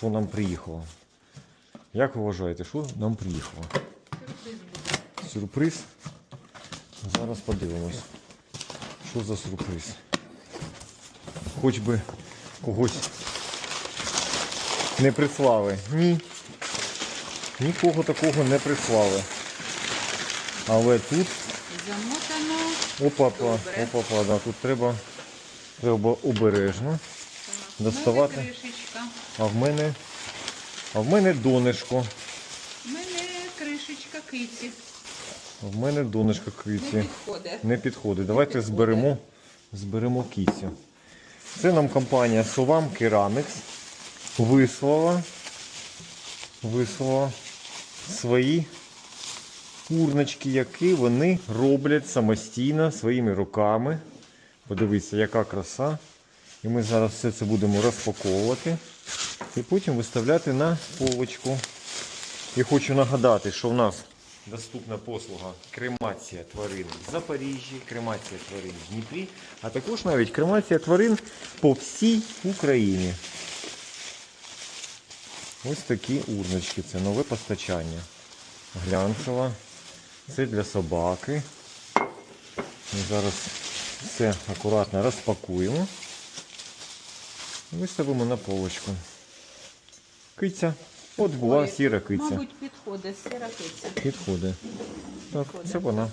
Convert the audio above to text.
що нам приїхало. Як ви вважаєте, що нам приїхало? Сюрприз. Сюрприз. Зараз подивимось. Що за сюрприз? Хоч би когось не прислали. Ні. Нікого такого не прислали. Але тут Замотано. опа-па, опа-па, да, тут треба, треба обережно. Доставати. В кришечка. А в мене. А в мене донечко. У мене кришечка киці. В мене донечко Не киці. підходить. Не підходить. Давайте підходить. зберемо, зберемо кіцю. Це нам компанія Sovam Керамікс вислала, вислала свої курночки, які вони роблять самостійно своїми руками. Подивіться, яка краса. І ми зараз все це будемо розпаковувати і потім виставляти на полочку. І хочу нагадати, що в нас доступна послуга кремація тварин в Запоріжжі, кремація тварин в Дніпрі, а також навіть кремація тварин по всій Україні. Ось такі урночки. Це нове постачання. Глянцева. Це для собаки. Ми зараз все акуратно розпакуємо. Виставимо на полочку. Киця. От була Ой, сіра киця. Мабуть, підходить сіра киця. Підходить. Так, Підходить. це вона.